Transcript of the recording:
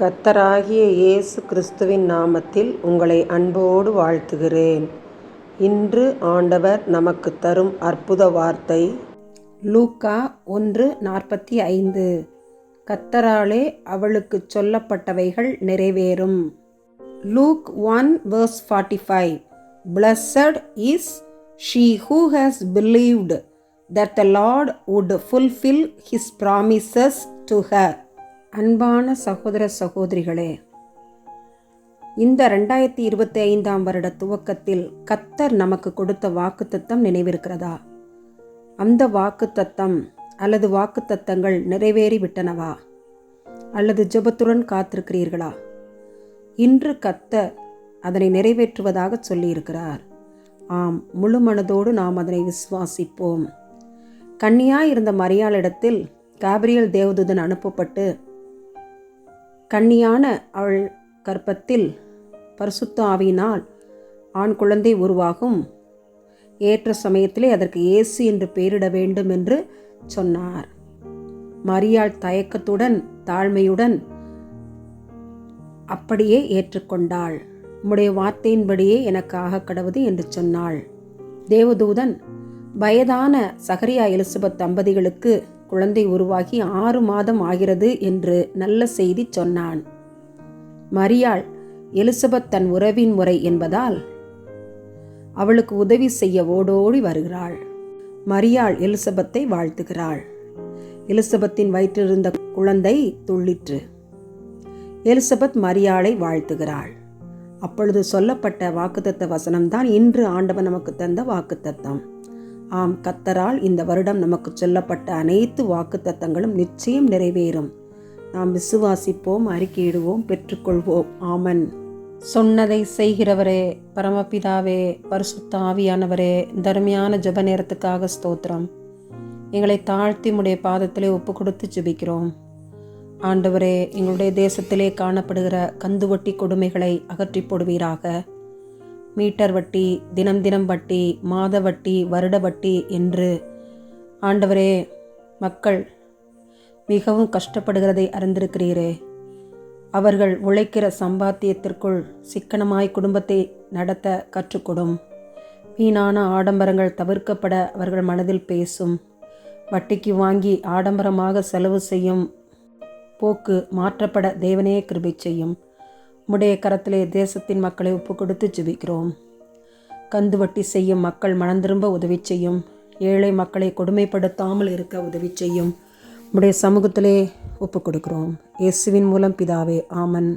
கத்தராகிய இயேசு கிறிஸ்துவின் நாமத்தில் உங்களை அன்போடு வாழ்த்துகிறேன். இன்று ஆண்டவர் நமக்கு தரும் அற்புத வார்த்தை லூக்கா ஒன்று நாற்பத்தி ஐந்து. கத்தராலே அவளுக்கு சொல்லப்பட்டவைகள் நிறைவேறும். Luke one verse forty five. Blessed is she who has believed that the Lord would fulfil his promises to her அன்பான சகோதர சகோதரிகளே இந்த ரெண்டாயிரத்தி இருபத்தி ஐந்தாம் வருட துவக்கத்தில் கத்தர் நமக்கு கொடுத்த வாக்குத்தத்தம் நினைவிருக்கிறதா? அந்த வாக்குத்தத்தம் அல்லது வாக்குத்தத்தங்கள் நிறைவேறிவிட்டனவா? அல்லது ஜெபத்துடன் காத்திருக்கிறீர்களா? இன்று கத்தர் அதனை நிறைவேற்றுவதாக சொல்லியிருக்கிறார். ஆம் முழு மனதோடு நாம் அதனை விசுவாசிப்போம். கன்னியாய் இருந்த மரியாளிடத்தில் காபிரியல் தேவதூதன் அனுப்பப்பட்டு கன்னியான அவள் கற்பத்தில் பரிசுத்தாவினால் ஆண் குழந்தை உருவாகும். ஏற்ற சமயத்திலே அதற்கு இயேசு என்று பெயரிட வேண்டும் என்று சொன்னார். மரியாள் தயக்கத்துடன் தாழ்மையுடன் அப்படியே ஏற்றுக்கொண்டாள். உம்முடைய வார்த்தையின்படியே எனக்கு ஆக கடவுது என்று சொன்னாள். தேவதூதன் வயதான சகரியா எலிசபெத் தம்பதிகளுக்கு குழந்தை உருவாகி ஆறு மாதம் ஆகிறது என்று நல்ல செய்தி சொன்னான். மரியாள் எலிசபெத் தன் உறவின் முறை என்பதால் அவளுக்கு உதவி செய்ய ஓடோடி வருகிறாள். மரியாள் எலிசபெத்தை வாழ்த்துகிறாள். எலிசபெத்தின் வயிற்றிருந்த குழந்தை துள்ளிற்று. எலிசபெத் மரியாளை வாழ்த்துகிறாள். அப்பொழுது சொல்லப்பட்ட வாக்குத்தத்த வசனம்தான் இன்று ஆண்டவன் நமக்கு தந்த வாக்குத்தத்தம். ஆம் கத்தரால் இந்த வருடம் நமக்கு சொல்லப்பட்ட அனைத்து வாக்குத்தத்தங்களும் நிச்சயம் நிறைவேறும். நாம் விசுவாசிப்போம் அறிக்கையிடுவோம் பெற்றுக்கொள்வோம். ஆமன். சொன்னதை செய்கிறவரே பரமபிதாவே பரிசுத்த ஆவியானவரே தருமையான ஜப நேரத்துக்காக ஸ்தோத்திரம். எங்களை தாழ்த்தி உடைய பாதத்திலே ஒப்பு கொடுத்து ஜெபிக்கிறோம். ஆண்டவரே எங்களுடைய தேசத்திலே காணப்படுகிற கந்துவட்டி கொடுமைகளை அகற்றி போடுவீராக. மீட்டர் வட்டி தினம் தினம் வட்டி மாத வட்டி வருட வட்டி என்று. ஆண்டவரே மக்கள் மிகவும் கஷ்டப்படுகிறதை அறிந்திருக்கிறீரே. அவர்கள் உழைக்கிற சம்பாத்தியத்திற்குள் சிக்கனமாய் குடும்பத்தை நடத்த கற்றுக்கொடும். வீணான ஆடம்பரங்கள் தவிர்க்கப்பட அவர்கள் மனதில் பேசும். வட்டிக்கு வாங்கி ஆடம்பரமாக செலவு செய்யும் போக்கு மாற்றப்பட தேவனே கிருபை செய்யும். உம்முடைய கரத்திலே தேசத்தின் மக்களை ஒப்பு கொடுத்து ஜெபிக்கிறோம். கந்து வட்டி செய்யும் மக்கள் மனந்திரும்ப உதவி செய்யும். ஏழை மக்களை கொடுமைப்படுத்தாமல் இருக்க உதவி செய்யும். உம்முடைய சமூகத்திலே ஒப்பு கொடுக்கிறோம் இயேசுவின் மூலம் பிதாவே ஆமன்.